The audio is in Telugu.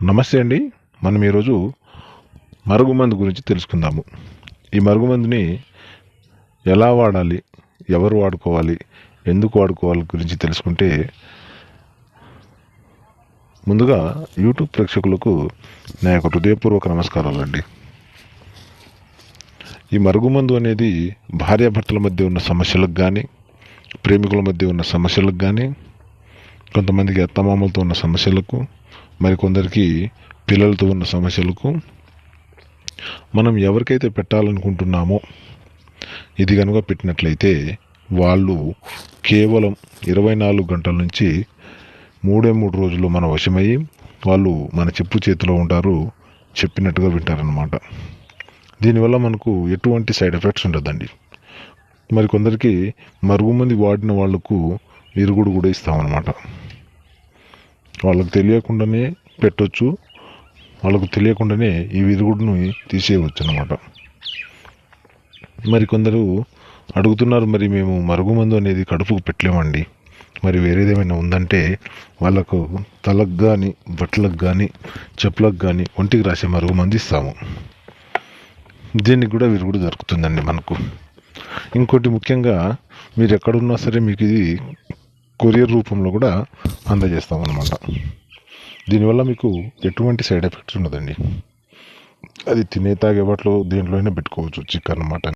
నమస్తే అండి. మనం ఈరోజు మరుగుమందు గురించి తెలుసుకుందాము. ఈ మరుగుమందుని ఎలా వాడాలి ఎవరు వాడుకోవాలి ఎందుకు వాడుకోవాలి గురించి తెలుసుకుంటే ముందుగా యూట్యూబ్ ప్రేక్షకులకు నా యొక్క హృదయపూర్వక నమస్కారాలండి ఈ మరుగుమందు అనేది భార్యాభర్తల మధ్య ఉన్న సమస్యలకు కానీ ప్రేమికుల మధ్య ఉన్న సమస్యలకు కానీ కొంతమందికి అత్తమామలతో ఉన్న సమస్యలకు మరి కొందరికి పిల్లలతో ఉన్న సమస్యలకు మనం ఎవరికైతే పెట్టాలనుకుంటున్నామో ఇది కనుక పెట్టినట్లయితే వాళ్ళు కేవలం ఇరవై నాలుగు గంటల నుంచి మూడే మూడు రోజుల్లో మన వశమయ్యి వాళ్ళు మన చెప్పు చేతిలో ఉంటారు చెప్పినట్టుగా వింటారనమాట దీనివల్ల మనకు ఎటువంటి సైడ్ ఎఫెక్ట్స్ ఉండదండి. మరి కొందరికి మరుగుమంది వాడిన వాళ్ళకు విరుగుడు కూడా ఇస్తామన్నమాట. వాళ్ళకు తెలియకుండానే పెట్టొచ్చు. వాళ్ళకు తెలియకుండానే ఈ విరుగుడును తీసేయవచ్చు అనమాట మరి కొందరు అడుగుతున్నారు మరి మేము మరుగుమందు అనేది కడుపుకు పెట్టలేమండి. మరి వేరేదేమైనా ఉందంటే వాళ్ళకు తలకు కానీ బట్టలకు కానీ చెప్పులకు కానీ ఒంటికి రాసే మరుగుమందు ఇస్తాము. దీనికి కూడా విరుగుడు దొరుకుతుందండి మనకు. ఇంకోటి ముఖ్యంగా మీరు ఎక్కడున్నా సరే మీకు ఇది కొరియర్ రూపంలో కూడా అందజేస్తామన్నమాట. దీనివల్ల మీకు ఎటువంటి సైడ్ ఎఫెక్ట్స్ ఉండదండి. అది తినే తాగే వాటిలో దేంట్లో అయినా పెట్టుకోవచ్చు చికెన్ మటన్.